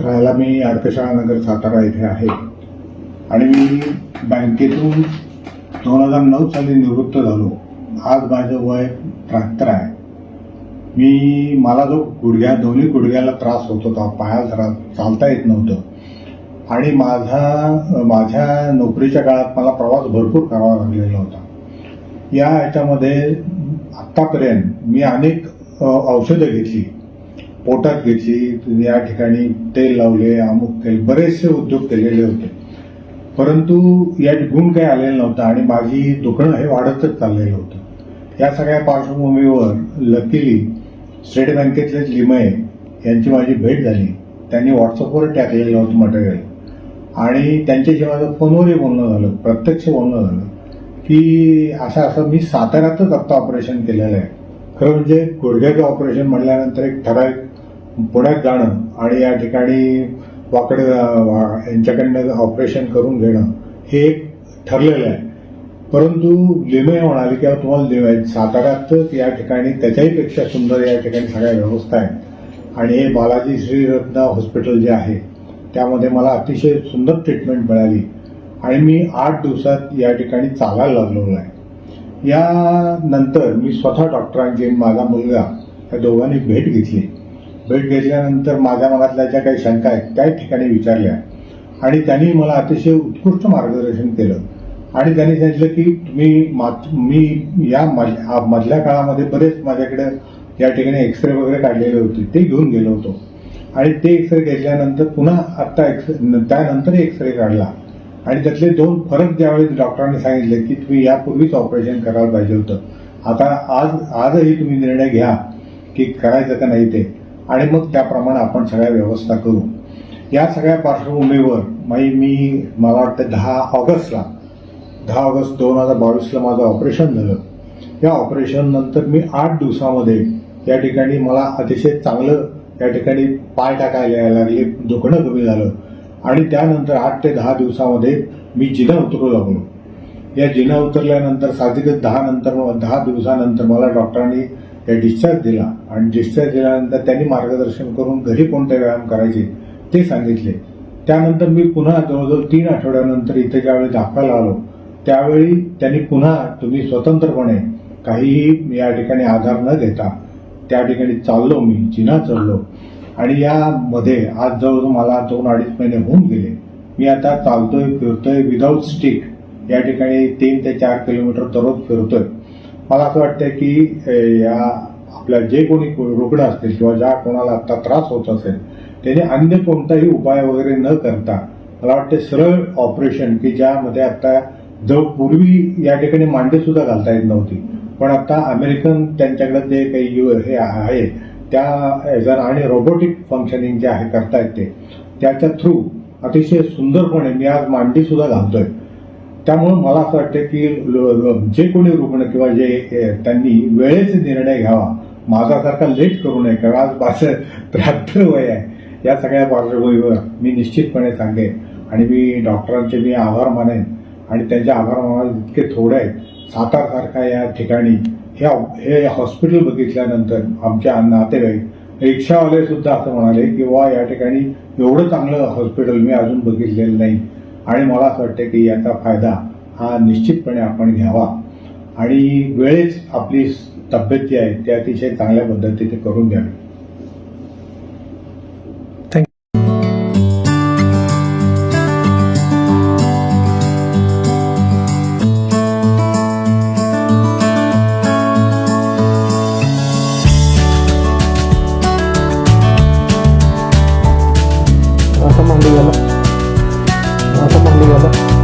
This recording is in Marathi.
राहायला मी आडकशाळा नगर सातारा इथे आहे. आणि मी बँकेतून दोन हजार नऊ साली निवृत्त झालो. आज माझं वय त्र्याहत्तर आहे. मी मला जो गुडघ्या दोन्ही गुडघ्याला त्रास होत होता पाया जरा चालता येत नव्हतं. आणि माझा माझ्या नोकरीच्या काळात मला प्रवास भरपूर करावा लागलेला होता. या याच्यामध्ये आत्तापर्यंत मी अनेक औषधं घेतली. पोटात घेतली या ठिकाणी तेल लावले अमुक तेल बरेचसे उद्योग केलेले होते. परंतु यात गुण काही आलेला नव्हता आणि माझी दुखणं हे वाढतच चाललेलं होतं. या सगळ्या पार्श्वभूमीवर लकीली स्टेट बँकेतले लिमये यांची माझी भेट झाली. त्यांनी व्हॉट्सअपवर टाकलेलं होतं मटेरियल. आणि त्यांच्याशी माझं फोनवरही बोलणं झालं प्रत्यक्ष बोलणं झालं की असं असं मी साताऱ्यातच आत्ता ऑपरेशन केलेलं आहे. खरं म्हणजे गुडघ्याचं ऑपरेशन म्हटल्यानंतर एक ठराविक पुण्यात जाणं आणि या ठिकाणी वाकडे वा- यांच्याकडनं ऑपरेशन करून घेणं हे एक ठरलेलं आहे. परंतु लिमये म्हणाले किंवा तुम्हाला लिमये साताऱ्यातच या ठिकाणी त्याच्याही पेक्षा सुंदर या ठिकाणी सगळ्या व्यवस्था आहेत. आणि हे बालाजी श्रीरत्न हॉस्पिटल जे आहे त्यामध्ये मला अतिशय सुंदर ट्रीटमेंट मिळाली. आणि मी आठ दिवसात या ठिकाणी चालायला लागलेलो आहे. यानंतर मी स्वतः डॉक्टरांची माझा मुलगा या दोघांनी भेट घेतली. भेट घेतल्यानंतर माझ्या मनातल्या ज्या काही शंका आहेत त्याही ठिकाणी विचारल्या. आणि त्यांनी मला अतिशय उत्कृष्ट मार्गदर्शन केलं. आणि त्यांनी सांगितलं की तुम्ही मा- मी या मधल्या काळामध्ये बरेच माझ्याकडे या ठिकाणी एक्सरे वगैरे काढलेले होते ते घेऊन गेलो होतो. आणि ते एक्सरे घेतल्यानंतर पुन्हा आत्ता एक्सरे त्यानंतर एक्सरे काढला. आणि त्यातले दोन फरक ज्यावेळी डॉक्टरांनी सांगितले की तुम्ही यापूर्वीच ऑपरेशन करायला पाहिजे होतं. आता आज आजही तुम्ही निर्णय घ्या की करायचं का नाही ते. आणि मग त्याप्रमाणे आपण सगळ्या व्यवस्था करू. या सगळ्या पार्श्वभूमीवर मी मी मला वाटतं दहा ऑगस्टला दहा ऑगस्ट दोन हजार बावीसला माझं ऑपरेशन झालं. या ऑपरेशन नंतर मी आठ दिवसामध्ये या ठिकाणी मला अतिशय चांगलं या ठिकाणी पाय टाकायला यायला लागले दुखणं कमी झालं. आणि त्यानंतर आठ ते दहा दिवसामध्ये मी जिना उतरू लागलो या जिना उतरल्यानंतर साहजिकच दहा नंतर दहा दिवसानंतर मला डॉक्टरांनी डिस्चार्ज दिला. आणि डिस्चार्ज दिल्यानंतर त्यांनी मार्गदर्शन करून घरी कोणते व्यायाम करायचे ते सांगितले. त्यानंतर मी पुन्हा जवळजवळ तीन आठवड्यानंतर इथे ज्यावेळी दाखवायला आलो त्यावेळी त्यांनी पुन्हा तुम्ही स्वतंत्रपणे काहीही या ठिकाणी आधार न घेता त्या ठिकाणी चाललो मी जिना चढलो. आणि यामध्ये आज जवळजवळ मला दोन अडीच महिने होऊन गेले. मी आता चालतोय फिरतोय विदाऊट स्टिक या ठिकाणी तीन ते चार किलोमीटर दररोज फिरतोय. मला असं वाटतं की या आपल्या जे कोणी रुग्ण असतील किंवा ज्या कोणाला आता त्रास होत असेल त्याने अन्य कोणताही उपाय वगैरे न करता मला वाटते सरळ ऑपरेशन की ज्यामध्ये आता जवळ पूर्वी या ठिकाणी मांडे सुद्धा घालता येत नव्हती. पण आता अमेरिकन त्यांच्याकडे जे काही यु- हे आहे त्या जर आणि रोबोटिक फंक्शनिंग जे आहे करतायत ते त्याच्या थ्रू अतिशय सुंदरपणे मी आज मांडी सुद्धा घालतोय. त्यामुळे मला असं वाटतं की जे कोणी रुग्ण किंवा जे त्यांनी वेळेचे निर्णय घ्यावा माझ्यासारखा लेट करू नये कारण आज माझं त्र्याहत्तर वय आहे. या सगळ्या पार्श्वभूमीवर मी निश्चितपणे सांगेन आणि मी डॉक्टरांचे मी आभार मानेन आणि त्यांचे आभार मानायला इतके थोडे आहेत. सातारसारख्या या ठिकाणी हे हे हॉस्पिटल बघितल्यानंतर आमच्या नातेवाईक रिक्षावाले सुद्धा असं म्हणाले की वा या ठिकाणी एवढं चांगलं हॉस्पिटल मी अजून बघितलेलं नाही. आणि मला असं वाटतं की याचा फायदा हा निश्चितपणे आपण घ्यावा. आणि वेळेच आपली तब्येत जी आहे ती अतिशय चांगल्या पद्धतीने करून घ्यावी. असं म्हणलं 我们。